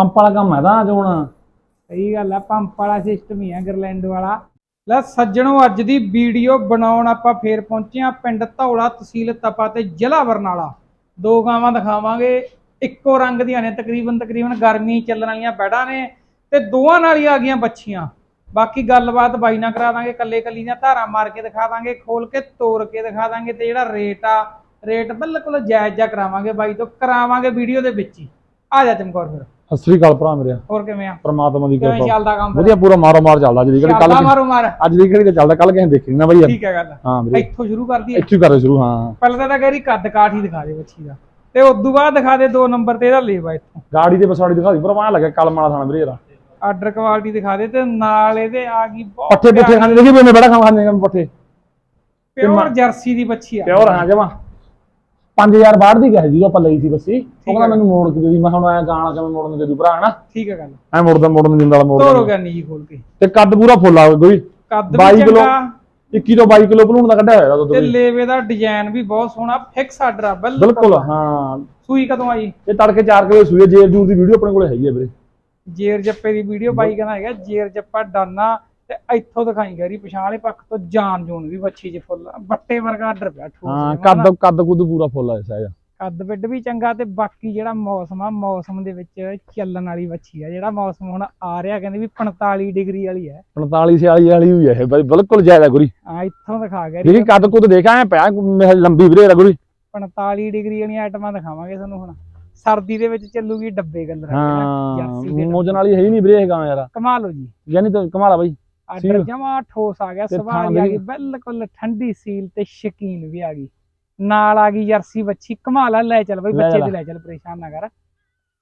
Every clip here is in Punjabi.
ਪੰਪ ਵਾਲਾ ਕੰਮ ਹੈ ਤਾਂ ਅੱਜ ਹੁਣ। ਸਹੀ ਗੱਲ ਆ, ਪੰਪ ਵਾਲਾ ਸਿਸਟਮ ਹੀ ਆ ਗਰਲੈਂਡ ਵਾਲਾ। ਲੈ ਸੱਜਣੋ, ਅੱਜ ਦੀ ਵੀਡੀਓ ਬਣਾਉਣ ਆਪਾਂ ਫੇਰ ਪਹੁੰਚੇ ਆ ਪਿੰਡ ਧੌਲਾ ਤਹਿਸੀਲ ਤਪਾ ਤੇ ਜ਼ਿਲ੍ਹਾ ਬਰਨਾਲਾ। ਦੋ ਗਾਵਾਂ ਦਿਖਾਵਾਂਗੇ। ਇੱਕੋ ਰੰਗ ਦੀਆਂ ਨੇ, ਤਕਰੀਬਨ ਤਕਰੀਬਨ ਗਰਮੀ ਚੱਲਣ ਵਾਲੀਆਂ ਬੈੜਾਂ ਨੇ ਤੇ ਦੋਵਾਂ ਨਾਲ ਹੀ ਆ ਗਈਆਂ ਬੱਚੀਆਂ ਬਾਕੀ ਗੱਲਬਾਤ ਬਾਈ ਨਾਲ ਕਰਾ ਦਾਂਗੇ ਕੱਲੇ ਕੱਲੀ ਦੀਆਂ ਧਾਰਾ ਮਾਰ ਕੇ ਦਿਖਾ ਦਾਂਗੇ, ਖੋਲ ਕੇ ਤੋੜ ਕੇ ਦਿਖਾ ਦਾਂਗੇ ਤੇ ਜਿਹੜਾ ਰੇਟ ਆ, ਰੇਟ ਬਿਲਕੁਲ ਜਾਇਜ਼ ਜਿਹਾ ਕਰਾਵਾਂਗੇ ਬਾਈ ਤੋਂ। ਕਰਾਵਾਂਗੇ ਵੀਡੀਓ ਦੇ ਵਿੱਚ ਹੀ। ਆ ਜਾ ਚਮਕੌਰ ਫਿਰ। ਸਤਿ ਸ੍ਰੀ ਅਕਾਲ ਭਰਾ ਮੇਰੇ। ਹੋਰ ਕਿਵੇਂ ਆ? ਪ੍ਰਮਾਤਮਾ ਦੀ ਕਿਵੇਂ ਚੱਲਦਾ ਕੰਮ? ਵਧੀਆ ਪੂਰਾ ਮਾਰੋ ਮਾਰ ਚੱਲਦਾ ਅੱਜ ਦੀ ਕੱਲ ਚੱਲਦਾ ਮਾਰੋ ਮਾਰ ਅੱਜ ਦੀ ਤੇ ਚੱਲਦਾ ਕੱਲ ਕਿਸੇ ਨੇ ਦੇਖੀ ਨੀ ਬਈ। ਠੀਕ ਹੈ ਗੱਲ। ਹਾਂ ਵੀਰੇ। ਇੱਥੋਂ ਸ਼ੁਰੂ ਕਰਦੀ ਹੈ। ਇੱਥੇ ਕਰ ਸ਼ੁਰੂ ਹਾਂ। ਪਹਿਲਾਂ ਤਾਂ ਕਹਿ ਰਹੀ ਕੱਦ ਕਾਠ ਹੀ ਦਿਖਾ ਦੇ ਬੱਚੀ ਦਾ। ਤੇ ਉਦੋਂ ਬਾਅਦ ਦਿਖਾ ਦੇ ਦੋ ਨੰਬਰ ਤੇ ਇਹਦਾ ਲੇਵਾ ਇੱਥੋਂ। ਗਾੜੀ ਦੇ ਬਸਾੜੀ ਦਿਖਾ ਦੀ ਪਰ ਮਾਂ ਲੱਗਿਆ ਕਲਮ ਵਾਲਾ ਥਾਣਾ ਵੀਰੇ ਯਾਰ ਆਰਡਰ ਕੁਆਲਿਟੀ ਦਿਖਾ ਦੇ ਤੇ ਨਾਲ ਇਹਦੇ ਆ ਗਈ ਬਹੁਤ ਪੱਠੇ ਪੁੱਠੇ ਖਾਂਦੇ ਦੇਖੀ ਮੈਂ ਬੜਾ ਖਾਂ ਖਾਂਦੇ ਪੱਠੇ। ਪਿਓਰ ਜਰਸੀ ਦੀ ਬੱਚੀ ਆ। ਪਿਓਰ ਹਾਂ ਜਮਾ। 5000 ਬਾਹਰ ਦੀ ਜੀ ਆਪਾਂ ਲਈ ਸੀ ਬੱਸੀ। ਉਹ ਕਹਿੰਦਾ ਮੈਨੂੰ ਮੋੜ ਕੇ ਦੇ ਦੀ। ਮੈਂ ਹੁਣ ਐ ਗਾਣਾ ਕਿਵੇਂ ਮੋੜਨ ਦੇ ਦੂ ਭਰਾ ਹਨਾ? ਠੀਕ ਹੈ ਗੱਲ। ਐ ਮੋੜਦਾ ਮੋੜਨ ਦਿੰਦਾ ਵਾਲਾ ਮੋੜ ਤੋਰੋ ਕਰਨੀ ਜੀ ਖੋਲ ਕੇ। ਤੇ ਕੱਦ ਪੂਰਾ ਫੁੱਲ ਆ ਕੋਈ ਕੱਦ 22 ਵੀ ਕਿਲੋ ਚੰਗਾ। 21 ਤੋਂ 22 ਕਿਲੋ ਭਲੂਣ ਦਾ ਕੱਢਿਆ ਹੋਇਆ ਦੁੱਧ ਤੇ। ਲੇਵੇ ਦਾ ਡਿਜ਼ਾਈਨ ਵੀ ਬਹੁਤ ਸੋਹਣਾ ਫਿਕਸ ਆਰਡਰ ਆ ਬਿਲਕੁਲ ਬਿਲਕੁਲ ਹਾਂ। ਸੂਈ ਕਦੋਂ ਆਈ? ਇਹ ਤੜਕੇ 4 ਕਿਲੋ ਸੂਏ ਜੇਰ ਜੂਰ ਦੀ ਵੀਡੀਓ ਆਪਣੇ ਕੋਲੇ ਹੈਗੀ ਆ ਵੀਰੇ। ਜੇਰ ਜੱਪੇ ਦੀ ਵੀਡੀਓ ਬਾਈ ਕਹਿੰਦਾ ਹੈਗਾ ਜੇਰ ਜੱਪਾ ਡਾਨਾ। ਤੇ ਇੱਥੋਂ ਦਿਖਾਈ ਗਰੀ ਪਛਾਣ ਵਾਲੇ ਪੱਖ ਤੋਂ ਜਾਨ ਜੂਨ ਵੀ ਬੱਚੀ 'ਚ ਫੁੱਲ ਬੱਟੇ ਵਰਗਾ ਆਰਡਰ ਪਿਆ ਠੋਸ ਹਾਂ ਨਾ। ਕੱਦ ਕੱਦ ਕੁੱਦ ਪੂਰਾ ਫੁੱਲ ਆ ਸਹਿਜ ਕੱਦ ਬਿੱਡ ਵੀ ਚੰਗਾ ਤੇ ਬਾਕੀ ਜਿਹੜਾ ਮੌਸਮ ਆ ਮੌਸਮ ਦੇ ਵਿੱਚ ਚੱਲਣ ਵਾਲੀ ਬੱਚੀ ਆ ਜਿਹੜਾ ਮੌਸਮ ਹੁਣ ਆ ਰਿਹਾ ਕਹਿੰਦੇ ਵੀ 45 ਡਿਗਰੀ ਵਾਲੀ ਹੈ 45 46 ਵਾਲੀ ਹੋਈ ਹੈ ਇਹ ਬਾਈ ਬਿਲਕੁਲ ਜਾਇਦਾ ਗੁਰੀ। ਆ ਇੱਥੋਂ ਦਿਖਾ ਗਿਆ ਦੇਖੀ ਕੱਦ ਕੁੱਦ ਦੇਖਾ ਐ ਪਿਆ ਮੈਂ ਲੰਬੀ ਵੀਰੇ ਦਾ ਗੁਰੀ 45 ਡਿਗਰੀ ਵਾਲੀਆਂ ਆਈਟਮਾਂ ਦਿਖਾਵਾਂਗੇ ਤੁਹਾਨੂੰ ਹੁਣ। ਸਰਦੀ ਦੇ ਵਿੱਚ ਚੱਲੂਗੀ ਡੱਬੇ ਕਲਰ ਹਾਂ ਮੋਜਨ ਵਾਲੀ ਹੈ ਹੀ ਨਹੀਂ ਵੀਰੇ ਇਹ ਗਾਂ ਯਾਰ। ਕਮਾਲ ਹੋ ਜੀ। ਯਾਨੀ ਤਾਂ ਕਮਾਲਾ ਬਾਈ। ਆਰਡਰ। ਜਮਾ ਠੋਸ ਆ ਗਿਆ ਥਾਂ ਆ ਗਈ ਬਿਲਕੁਲ ਠੰਡੀ ਸੀਲ ਤੇ ਸ਼ਕੀਨ ਵੀ ਆ ਗਈ ਨਾਲ ਆ ਗਈ ਜਰਸੀ ਬੱਚੀ ਕਮਾਲ ਆ ਲੈ ਚੱਲ ਬਈ ਬੱਚੇ। ਦੀ ਲੈ ਚੱਲ ਪਰੇਸ਼ਾਨ ਨਾ ਕਰ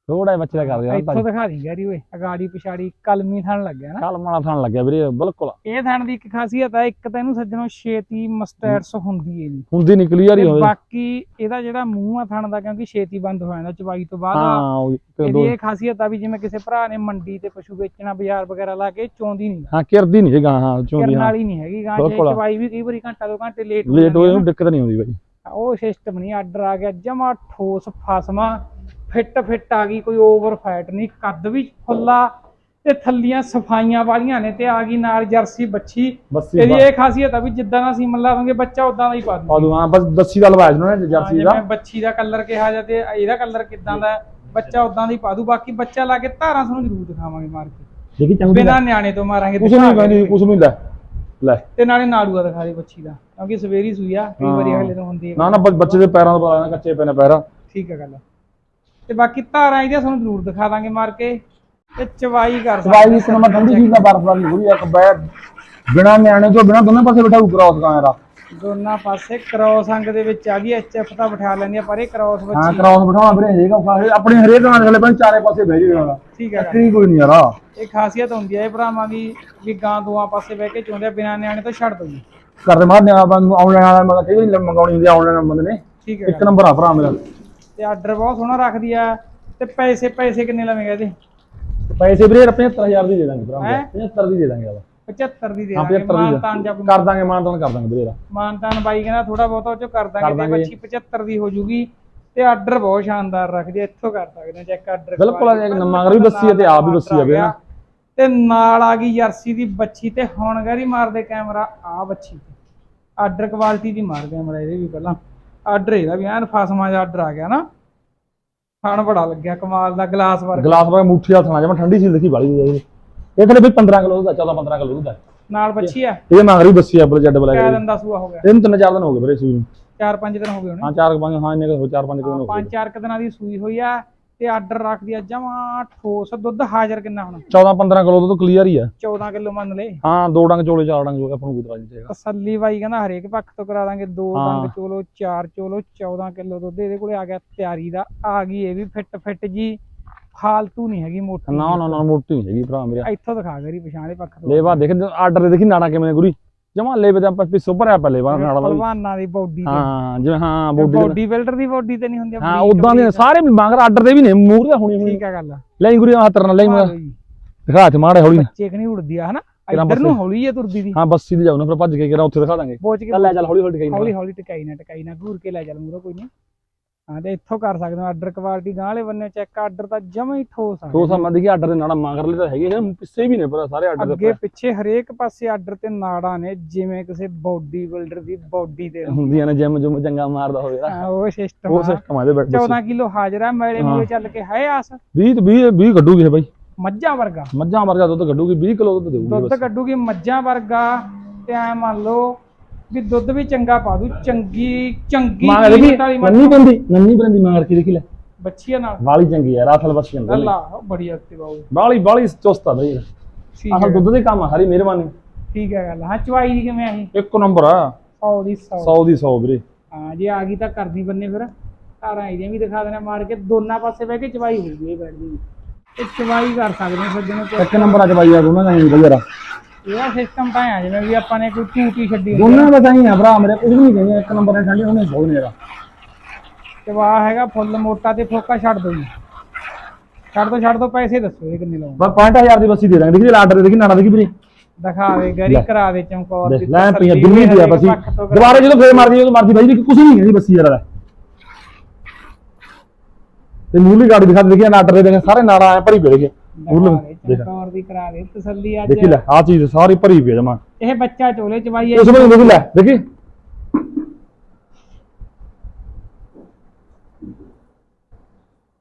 ਥੋੜਾ ਜਿਹਾ ਬੱਚੇ ਦਾ ਕਰ ਇੱਥੋਂ ਯਾਰ ਦਿਖਾ ਦੀ ਗੈਰੀ ਓਏ ਅਗਾੜੀ ਪਿਛਾੜੀ ਕਲਮੀ ਥਣ ਲੱਗਿਆ ਨਾ। ਕੱਲ ਮਾਣਾ ਥਾਣ ਲੱਗਿਆ ਵੀਰੇ ਬਿਲਕੁਲ। ਇਹ ਥਣ ਦੀ ਇੱਕ ਖਾਸੀਅਤ ਹੈ ਇੱਕ ਤਾਂ ਇਹਨੂੰ ਸੱਜਣੋਂ ਛੇਤੀ ਮਸਟੈਟਸ ਹੁੰਦੀ ਏ ਨਹੀਂ ਹੁੰਦੀ ਹੀ ਤੇ ਹੋਵੇ। ਬਾਕੀ ਇਹਦਾ ਜਿਹੜਾ ਮੂੰਹ ਆ ਥਣ ਦਾ ਕਿਉਂਕਿ ਛੇਤੀ ਬੰਦ ਹੋ ਜਾਂਦਾ ਚਵਾਈ ਤੋਂ ਬਾਅਦ ਹਾਂ ਇਹਦੀ ਇਹ ਖਾਸੀਅਤ ਆ ਵੀ ਜਿਵੇਂ ਕਿਸੇ ਭਰਾ ਨੇ ਮੰਡੀ ਤੇ ਪਸ਼ੂ ਵੇਚਣਾ ਬਾਜ਼ਾਰ ਵਗੈਰਾ ਲਾ ਕੇ ਚੋਂਦੀ ਨਹੀਂ ਹਾਂ ਕਿਰਦੀ ਨਹੀਂ ਗਾਂ ਹਾਂ ਚੋਂਦੀ ਹਾਂ। ਵਾਲੀ ਨਹੀਂ ਹੈਗੀ ਗਾਂ ਜੇ। ਚਵਾਈ ਵੀ ਕਈ ਵਾਰੀ ਘੰਟਾ ਦੋ ਘੰਟੇ ਲੇਟ ਲੇਟ ਹੋਏ ਨੂੰ। ਦਿੱਕਤ ਨਹੀਂ ਆਉਂਦੀ ਬਾਈ। ਉਹ ਸਿਸਟਮ ਨਹੀਂ ਆਰਡਰ ਆ ਗਿਆ ਜਮਾ ਠੋਸ ਫਸਮਾ। ਫਿੱਟ ਫਿੱਟ ਆ ਗਈ ਕੋਈ ਓਵਰ ਫੈਟ ਨਹੀਂ ਕੱਦ ਵੀ ਫੁੱਲਾ ਤੇ ਥੱਲੀਆਂ ਸਫਾਈਆਂ ਵਾਲੀਆਂ ਨੇ ਤੇ ਆ ਗਈ ਨਾਲ ਜਰਸੀ ਬੱਚੀ। ਇਹਦੀ ਇਹ ਖਾਸੀਅਤ ਆ ਵੀ ਜਿੱਦਾਂ ਦਾ ਅਸੀਂ ਮੱਲਾ ਲਾਵਾਂਗੇ ਬੱਚਾ ਉਦਾਂ ਦਾ ਹੀ ਪਾ ਦੂੰ ਹਾਂ ਬਸ ਬੱਸੀ ਦਾ ਲਵਾਇਆ ਜਨਾਂ ਨੇ ਜਰਸੀ ਦਾ। ਜਿਵੇਂ ਬੱਚੀ ਦਾ ਕਲਰ ਕਿਹਾ ਜਾ ਤੇ ਇਹਦਾ ਕਲਰ ਕਿਦਾਂ ਦਾ ਬੱਚਾ ਉਦਾਂ ਦਾ ਹੀ ਪਾ ਦੂ ਬਾਕੀ ਬੱਚਾ ਲਾ ਕੇ ਧਾਰਾਂ ਤੁਹਾਨੂੰ ਜ਼ਰੂਰ ਦਿਖਾਵਾਂਗੇ ਮਾਰ ਕੇ। ਦੇਖੀ ਚੰਗੀ ਬਿਨਾਂ ਨਿਆਣੇ ਤੋਂ ਮਾਰਾਂਗੇ ਕੁਛ ਨਹੀਂ। ਕਹਿੰਦੀ ਕੁਛ ਨਹੀਂ ਲੈ ਲੈ। ਤੇ ਨਾਲੇ ਨਾੜੂਆ ਦਿਖਾ ਦੇ ਬੱਚੀ ਦਾ ਕਿਉਂਕਿ ਸਵੇਰੀ ਸੂਈ ਆ ਕਈ ਵਾਰੀ। ਹਲੇ ਤੋਂ ਹੁੰਦੀ ਹੈ ਨਾ ਨਾ ਬੱਚੇ ਦੇ ਪੈਰਾਂ ਤੋਂ ਪਤਾ ਕੱਚੇ ਪਏ ਨੇ ਪੈਰ। ਠੀਕ ਹੈ ਗੱਲ। ਤੇ ਬਾਕੀ ਧਾਰਾਂ ਇਹਦੀਆਂ ਤੁਹਾਨੂੰ ਜ਼ਰੂਰ ਦਿਖਾ ਦਾਂਗੇ ਮਾਰ ਕੇ ਤੇ ਚਵਾਈ ਕਰ ਸਵਾਈ ਦੀ ਇੱਕ ਨੰਬਰ ਠੰਡੀ ਚੀਜ਼ ਦਾ ਬਰਫ ਵਾਲੀ ਹੋਈ ਇੱਕ ਬੈ ਬਿਨਾ ਨਿਆਣੇ ਤੋਂ ਬਿਨਾ ਦੋਨੇ ਪਾਸੇ ਬਿਠਾਉ ਕ੍ਰਾਸ ਦਾ ਦੋਨਾਂ ਪਾਸੇ ਕ੍ਰੋਸ ਅੰਗ ਦੇ ਵਿੱਚ ਆ ਗਈ ਐਚਐਫ ਤਾਂ ਬਿਠਾ ਲੈਂਦੀ ਆ ਪਰ ਇਹ ਕ੍ਰੋਸ ਹਾਂ ਬੱਚੀ। ਕ੍ਰਾਸ ਬਿਠਾਉਣਾ ਵੀਰੇ ਹਰੇਕ ਆਪਣੀ ਹਰੇਕ ਦੇ ਥੱਲੇ ਚਾਰੇ ਪਾਸੇ ਬਹਿ ਜਾਏਗਾ ਠੀਕ ਹੈ ਗੱਲ। ਕੀ ਕੋਈ ਨਹੀਂ ਯਾਰ ਇਹ ਖਾਸੀਅਤ ਹੁੰਦੀ ਹੈ ਇਹ ਭਰਾਵਾਂ ਦੀ ਵੀ ਗਾਂ ਦੋਆਂ ਪਾਸੇ ਬਹਿ ਕੇ ਚੋਂਦੇ ਆ, ਬਿਨਾਂ ਨਿਆਣੇ ਤੋਂ ਛੱਡ ਦੋ ਜੀ ਕਰਦੇ ਮਾਰ ਨਿਆ ਆਪਾਂ ਨੂੰ ਆਨਲਾਈਨ ਵਾਲਾ ਮਤਲਬ ਕਈ ਵਾਰੀ ਮੰਗਾਉਣੀ ਹੁੰਦੀ ਆਨਲਾਈਨ ਬੰਦੇ ਨੇ ਠੀਕ ਹੈ ਇੱਕ। ਨੰਬਰ ਆ ਭਰਾ ਮੇਰਾ। ਤੇ ਆਰਡਰ ਬਹੁਤ ਸੋਹਣਾ ਰੱਖਦੀ ਆ ਤੇ ਪੈਸੇ ਪੈਸੇ ਕਿੰਨੇ ਲਵੇਂਗਾ ਇਹਦੇ? ਪੈਸੇ ਵੀਰੇ 75000 ਦੀ ਦੇ ਦਾਂਗੇ ਭਰਾ ਹੈਂ? 75 ਦੀ ਦੇ ਦਾਂਗੇ ਆਪਾਂ। 75 ਦੀ ਦੇ ਦਾਂਗੇ 75 ਦੀ ਮਾਨਤਾਨ ਜਾਂ ਕਰ ਦਾਂਗੇ ਮਾਨਤਾਨ ਕਰ ਦਾਂਗੇ ਵੀਰੇ ਮਾਨਤਾਨ ਬਾਈ ਕਹਿੰਦਾ ਥੋੜਾ ਬਹੁਤਾ ਉਹ ਚੋਂ ਕਰ ਦਾਂਗੇ ਤੇ ਦਾਂਗੇ। ਬੱਚੀ 75 ਦੀ ਹੋ ਜੂਗੀ ਤੇ ਆਰਡਰ ਬਹੁਤ ਸ਼ਾਨਦਾਰ ਰੱਖਦੀ ਆ ਇੱਥੋਂ ਕਰ ਸਕਦੇ ਚੈੱਕ ਆਰਡਰ ਬਿਲਕੁਲ ਇੱਕ ਮਗਰ ਵੀ ਬੱਸੀ ਹੈ ਤੇ ਆਪ ਵੀ ਬੱਸੀ ਵੀਰੇ। ਨਾ। ਤੇ ਨਾਲ ਆ ਗਈ ਜਰਸੀ ਦੀ ਬੱਚੀ ਤੇ ਹੁਣ ਗੈਰੀ ਮਾਰਦੇ ਕੈਮਰਾ ਆ ਬੱਚੀ ਆਰਡਰ ਕੁਆਲਿਟੀ ਦੀ ਮਾਰ ਕੈਮਰਾ ਇਹਦੇ ਵੀ ਪਹਿਲਾਂ। ਆਰਡਰ ਇਹਦਾ ਵੀ ਐਨ ਫਸਮਾ ਜਿਹਾ ਆਰਡਰ ਆ ਗਿਆ ਨਾ। ਖਾਣ ਬੜਾ ਲੱਗਿਆ ਕਮਾਲ ਦਾ ਗਲਾਸ ਵਰਗਾ। ਗਲਾਸ ਵਰਗਾ ਮੁੱਠੀ ਹੱਥ ਨਾਲ ਜਮਾ ਠੰਡੀ ਸੀ ਦੇਖੀ ਬਾਲੀ ਜਾਈ ਇਹ। ਥਲੇ ਵੀ 15 ਕਿਲੋ ਦਾ 14 15 ਕਿਲੋ ਦਾ ਨਾਲ ਬੱਚੀ ਆ। ਇਹ ਮੰਗ ਰਹੀ ਬੱਸੀ ਐਪਲ ਜੱਡ ਬਲਾ ਕਿਆ ਦਿਨ ਦਾ ਸੂਆ ਹੋ ਗਿਆ। ਇਹਨੂੰ ਤਿੰਨ ਚਾਰ ਦਿਨ ਹੋ ਗਏ ਵੀਰੇ ਸੂਈ ਨੂੰ। ਚਾਰ ਪੰਜ ਦਿਨ ਹੋ ਗਏ ਹੋਣੇ। ਹਾਂ ਚਾਰ ਪੰਜ ਹਾਂ ਇੰਨੇ ਕੁ ਹੋ ਚਾਰ ਪੰਜ ਦਿਨ ਹੋ ਗਏ। ਪੰਜ ਚਾਰ ਕੁ ਦਿਨਾਂ ਦੀ ਸੂਈ ਹੋਈ ਆ। ਤੇ ਆਰਡਰ ਰੱਖਦੀ ਆ ਜਮਾ ਠੋਸ ਦੁੱਧ ਹਾਜ਼ਰ ਕਿੰਨਾ ਹੁਣ? 14 15 ਕਿਲੋ ਤੋਂ ਕਲੀਅਰ ਹੀ ਆ। 14 ਕਿਲੋ ਮੰਨ ਲੈ ਹਾਂ ਦੋ ਡੰਗ ਚੋਲੇ ਚਾਰ ਡੰਗ ਜੋ ਆਪਾਂ ਨੂੰ ਕੋਈ ਨਹੀਂ ਚਾਹੀਦਾ ਤਸੱਲੀ ਬਾਈ ਕਹਿੰਦਾ ਹਰੇਕ ਪੱਖ ਤੋਂ ਕਰਾ ਦਾਂਗੇ। ਦੋ। ਡੰਗ ਚੋਲੋ ਚਾਰ ਚੋਲੋ 14 ਕਿਲੋ ਦੁੱਧ ਇਹਦੇ ਕੋਲੇ ਆ ਗਿਆ ਤਿਆਰੀ ਦਾ ਆ ਗਈ ਇਹ ਵੀ ਫਿੱਟ ਫਿੱਟ ਜੀ। ਫਾਲਤੂ ਨਹੀਂ ਹੈਗੀ ਮੋਟੀ ਨਾ ਨਾ ਨਾ ਮੋਟੀ ਨਹੀਂ ਹੈਗੀ ਭਰਾ ਮੇਰੇ। ਇੱਥੋਂ ਦਿਖਾ ਗਰੀ ਪਛਾਣੇ ਪੱਖ ਤੋਂ। ਲੇਵਾ ਦੇਖ ਆਰਡਰ ਦੇ ਦੇਖੀ ਨਾਣਾ ਕਿਵੇਂ ਗੁਰੀ। ਜਮਾ ਲੇਵੇ ਦਾ ਪਿੱਛੇ ਸੁਪਰ ਐਪ ਲੇਵਾ ਨਾਲ ਵਾਲਾ। ਪਹਿਲਵਾਨਾਂ ਦੀ ਬੋਡੀ ਤੇ। ਹਾਂ ਜਿਵੇਂ ਹਾਂ ਬੋਡੀ ਬੋਡੀ ਬਿਲਡਰ ਦੀ ਬੋਡੀ ਤੇ ਨਹੀਂ ਹੁੰਦੀ ਹਾਂ ਉਦਾਂ ਦੇ ਸਾਰੇ ਮਗਰ ਆਰਡਰ ਦੇ ਵੀ ਨੇ ਮੂਰ ਦਾ ਹੋਣੀ ਹੋਣੀ। ਠੀਕ ਆ ਗੱਲ। ਲੈ ਗੁਰੀ ਹੱਥ ਨਾਲ ਲੈ। ਦਿਖਾ ਤੇ ਮਾੜੇ ਹੌਲੀ। ਬੱਚੇ ਕਨੀ ਉੜਦੀ ਆ ਹਨਾ? ਇੱਧਰ ਨੂੰ? ਹੌਲੀ ਹੈ ਤੁਰਦੀ ਦੀ। ਹਾਂ ਬੱਸੀ ਤੇ ਜਾਉ ਨਾ ਫਿਰ ਭੱਜ ਕੇ ਕਿਹੜਾ ਉੱਥੇ ਦਿਖਾ ਦਾਂਗੇ। ਚੱਲ ਲੈ ਚੱਲ ਹੌਲੀ ਹੌਲੀ ਟਿਕਾਈ ਹੌਲੀ ਹੌਲੀ ਟਕਾਈ ਨਾ ਟਕਾਈ ਨਾ ਘੂਰ ਕੇ ਲੈ ਚੱਲ ਮੂਰੋ ਕੋਈ ਨਹੀਂ। ਹਾਂ ਤੇ ਇੱਥੋਂ ਕਰ ਸਕਦੇ ਹੋ ਆਰਡਰ ਕੁਆਲਿਟੀ ਗਾਂ ਵਾਲੇ ਬੰਨੇ ਚੈੱਕ ਆਰਡਰ ਤਾਂ ਜਮਾ ਹੀ ਠੋਸ ਆ। ਦੋ ਸਮਾਂ ਦੀ ਆਰਡਰ ਦੇ ਨਾਲ ਮੰਗਰ ਲੈ ਤਾਂ ਹੈਗੇ ਨੇ ਪਿੱਛੇ ਵੀ ਨੇ ਪਰ ਸਾਰੇ ਆਰਡਰ ਅੱਗੇ ਪਿੱਛੇ ਹਰੇਕ ਪਾਸੇ ਆਰਡਰ ਤੇ ਨਾੜਾਂ ਨੇ ਜਿਵੇਂ ਕਿਸੇ ਬਾਡੀ ਬਿਲਡਰ ਦੀ ਬਾਡੀ ਤੇ ਹੁੰਦੀਆਂ ਨੇ ਜਿਮ ਜੁਮ ਚੰਗਾ ਮਾਰਦਾ ਹੋਵੇ ਨਾ ਹਾਂ, ਉਹ ਸਿਸਟਮ ਉਹ ਸਿਸਟਮ ਆ ਇਹਦੇ ਬੈਠ 14 ਕਿਲੋ ਹਾਜ਼ਰਾ ਮੈਲੇ ਮੂਲੇ ਚੱਲ ਕੇ ਹੈ ਆਸ। 20 20 20 ਕੱਢੂਗੀ ਇਹ ਬਾਈ। ਮੱਝਾਂ ਵਰਗਾ। ਮੱਝਾਂ ਵਰਗਾ ਦੁੱਧ ਕੱਢੂਗੀ 20 ਕਿਲੋ ਦੁੱਧ ਦੇਊਗੀ ਦੁੱਧ ਕੱਢੂਗੀ ਮੱਝਾਂ ਵਰਗਾ ਤੇ ਐ ਮੰਨ ਲਓ ਵੀ ਦੁੱਧ ਵੀ ਚੰਗਾ ਪਾ ਦੂ ਚੰਗੀ ਚੰਗੀ ਮਾਂ ਦੇਖੀ ਕੀਮਤ ਵਾਲੀ ਮੱਝ ਨੰਨੀ ਬੰਦੀ ਨੰਨੀ ਬੰਦੀ ਮਾਰ ਕੇ ਦੇਖੀ ਲੈ। ਬੱਚੀਆਂ ਨਾਲ। ਵਾਲੀ ਚੰਗੀ ਆ ਰਾਥਲ ਬੱਚੀ ਅੰਦਰ ਅੱਲਾ ਬੜੀ ਐਕਟਿਵ ਆਉ ਬਾਲੀ ਬਾਲੀ ਚੁਸਤ ਬਈ। ਠੀਕ ਆਹ ਹੈ। ਦੁੱਧ ਦੇ ਕੰਮ ਆ ਹਰੀ ਮਿਹਰਬਾਨੀ। ਠੀਕ ਹੈ ਗੱਲ। ਹਾਂ ਚਵਾਈ ਦੀ ਕਿਵੇਂ ਆਹੀ ਇੱਕ ਨੰਬਰ ਆ। 100 ਦੀ 100 100 ਦੀ 100 ਵੀਰੇ। ਹਾਂ ਜੇ ਆ ਗਈ ਤਾਂ ਕਰਦੀ ਬੰਨੇ ਫਿਰ। ਘਰ ਆਈਆਂ ਵੀ ਦਿਖਾ ਦੇਣਾ ਮਾਰ ਕੇ ਦੋਨਾਂ ਪਾਸੇ ਬਹਿ ਕੇ ਚਵਾਈ ਹੋ ਗਈ ਇਹ ਬੈਠ ਜੀ ਇਹ ਚਵਾਈ ਕਰ ਸਕਦੇ ਹੋ ਸੱਜਣੋ ਇੱਕ ਨੰਬਰ ਆ ਚ ਬਾਈ ਆ ਦੋਨਾਂ ਦਾ ਹੀ ਯਾਰ। ਇਹਦਾ ਸਿਸਟਮ ਤਾਂ ਆ ਜਿਵੇਂ ਵੀ ਆਪਾਂ ਨੇ ਕੋਈ ਟੂਟੀ ਛੱਡੀ ਹੁੰਦੀ ਦੋਨਾਂ ਦਾ ਤਾਂ ਹੀ ਆ ਭਰਾ ਮੇਰੇ ਕੁਝ ਨਹੀਂ ਕਹਿੰਦੇ ਇੱਕ ਨੰਬਰ ਨੇ ਠੰਡੀ ਉਹਨੇ ਬਹੁਤ ਮੇਰਾ ਚਵਾ ਹੈਗਾ ਫੁੱਲ ਮੋਟਾ ਤੇ ਫੋਕਾ ਛੱਡ ਦੋ ਜੀ। ਛੱਡ ਦੋ ਛੱਡ ਦੋ ਪੈਸੇ ਦੱਸੋ ਇਹ ਕਿੰਨੇ ਲਾਉਂ ਬਸ 65000 ਦੀ ਬੱਸੀ ਦੇ ਦਾਂਗੇ ਦੇਖੀ ਆਰਡਰ ਦੇਖੀ ਨਾਣਾ ਦੇਖੀ ਵੀਰੇ। ਦਿਖਾਵੇ ਗਰੀ ਕਰਾ ਦੇ ਚਮਕੌਰ ਦੇਖ ਦੀ ਲੈ ਪਈਆਂ ਦਿੱਲੀ ਦੀ ਆ ਬੱਸੀ। ਦੁਬਾਰੇ ਜਦੋਂ ਫੇਰ ਮਰਦੀ ਜਦੋਂ ਮਰਦੀ ਬਾਈ ਵੀ ਕੁਝ ਨਹੀਂ ਕਹਿੰਦੀ ਬੱਸੀ ਯਾਰ ਦਾ ਤੇ ਮੂਲੀ ਗਾੜੀ ਦਿਖਾ ਦੇ ਦੇਖੀ ਆਰਡਰ ਦੇ ਦੇਖ ਸਾਰੇ ਨਾੜਾ ਆਏ ਭਰੀ ਪਏ ਦੇਖੇ ਮੂਲ ਦਿਖਾ। ਦੇ ਦੇਖ ਚਮਕੌਰ ਦੀ ਕਰਾ ਦੇ ਤਸੱਲੀ ਅੱਜ ਦੇਖੀ ਲੈ ਆ ਚੀਜ਼ ਸਾਰੀ ਭਰੀ ਪਈ ਜਮਾ। ਇਹ ਬੱਚਾ ਚੋਲੇ ਚਵਾਈ ਉਸ ਵੇਲੇ ਦੇਖੀ ਲੈ ਦੇਖੀ।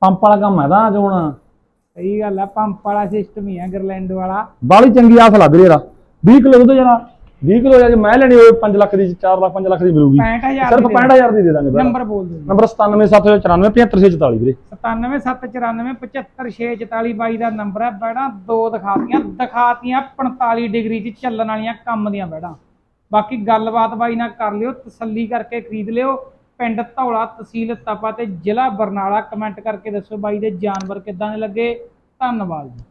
ਪੰਪ ਵਾਲਾ ਕੰਮ ਹੈ ਤਾਂ ਜੋ ਹੁਣ। ਸਹੀ ਗੱਲ ਆ ਪੰਪ ਵਾਲਾ ਸਿਸਟਮ ਹੀ ਆ ਗਰਲੈਂਡ ਵਾਲਾ। ਬਾਲੀ ਚੰਗੀ ਆਸ ਲੱਗ ਰਹੀ ਯਾਰ 20 ਕਿਲੋ ਦੁੱਧ ਜਰਾ। 20 ਕਿਲੋ ਜੇ ਮੈਂ ਲੈਣੀ ਹੋਵੇ 5 ਲੱਖ ਦੀ 4 ਲੱਖ 5 ਲੱਖ ਦੀ ਮਿਲੂਗੀ। 65000 ਸਿਰਫ 65000 ਦੀ ਦੇ ਦਾਂਗੇ। ਨੰਬਰ ਬੋਲ ਦਿਓ। ਨੰਬਰ 9774975644 ਵੀਰੇ। 9779575644 ਬਾਈ ਦਾ ਨੰਬਰ ਹੈ ਬੈੜਾਂ। ਦੋ ਦਿਖਾਤੀਆਂ ਦਿਖਾਤੀਆਂ 45 ਡਿਗਰੀ 'ਚ ਚੱਲਣ ਵਾਲੀਆਂ ਕੰਮ ਦੀਆਂ ਬੈੜਾਂ। ਬਾਕੀ ਗੱਲਬਾਤ ਬਾਈ ਨਾਲ ਕਰ ਲਿਓ ਤਸੱਲੀ ਕਰਕੇ ਖਰੀਦ ਲਿਓ। ਪਿੰਡ ਧੌਲਾ ਤਹਿਸੀਲ ਤਪਾ ਤੇ ਜ਼ਿਲ੍ਹਾ ਬਰਨਾਲਾ ਕਮੈਂਟ ਕਰਕੇ ਦੱਸੋ ਬਾਈ ਦੇ ਜਾਨਵਰ ਕਿੱਦਾਂ ਦੇ ਲੱਗੇ। ਧੰਨਵਾਦ ਜੀ।